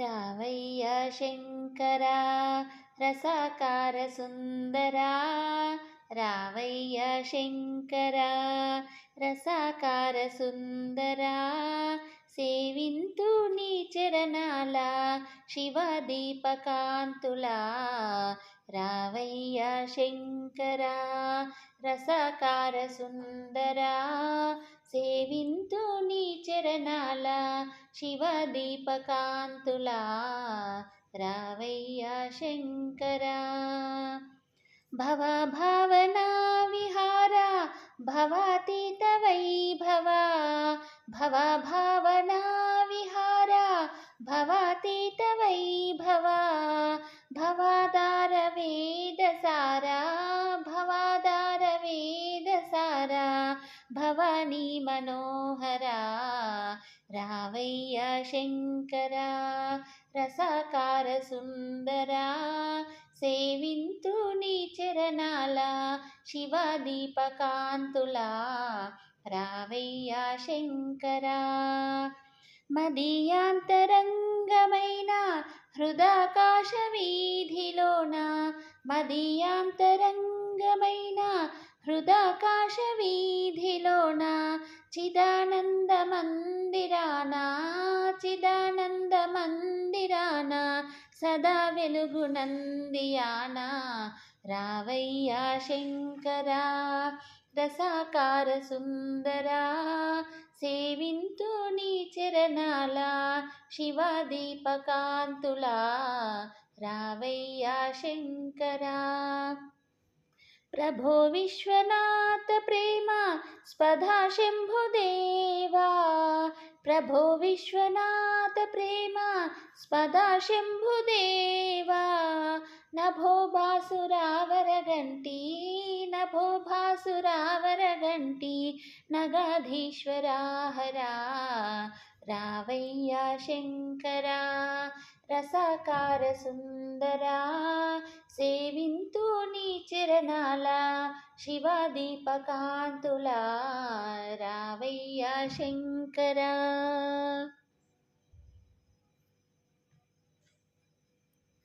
రావయ్య శంకరా రసాకార సుందరా. రావయ్య శంకరా రసాకార సుందరా. సేవింతు నీ చరణాల శివదీపకాంతులా. రావయ్య శంకరా రసకార సుందరా సేవింతు నీ చరణాల శివదీపకాంతులా రావయ్యా శంకరా. భవ భావనా విహారా భవాతీత వైభవ భవ భావనా విహారా భవాతీత వైభవా. భవానీ మనోహరా రావయ్య శంకరా రసాకార సుందరా సేవింతు నీ చరణాల శివదీపకాంతులా రావయ్య శంకరా మదీయాంతరంగమైన హృదాకాశ వీధిలోన మదీయాంతరంగమైన హృదాకాశ వీధిలోన చిదానంద మందిరాన చిదానంద మందిరాన సదా వెలుగునందియాన రావయ్యా శంకరా రసాకార సుందరా సేవింతు నీ చరణాల శివ దీపకాంతులా రావయ్య శంకరా. ప్రభో విశ్వనాథ ప్రేమ స్పధా శంభుదేవా ప్రభో విశ్వనాథ ప్రేమ స్పదా శంభుదేవా నభో భాసురావరగంటి నభో భాసురావరగంటి నగాధీశ్వరాహరా రావయ్య శంకరా రసాకార సుందరా సేవింతు నీ చరణాల శివ రావయ్య శంకరా.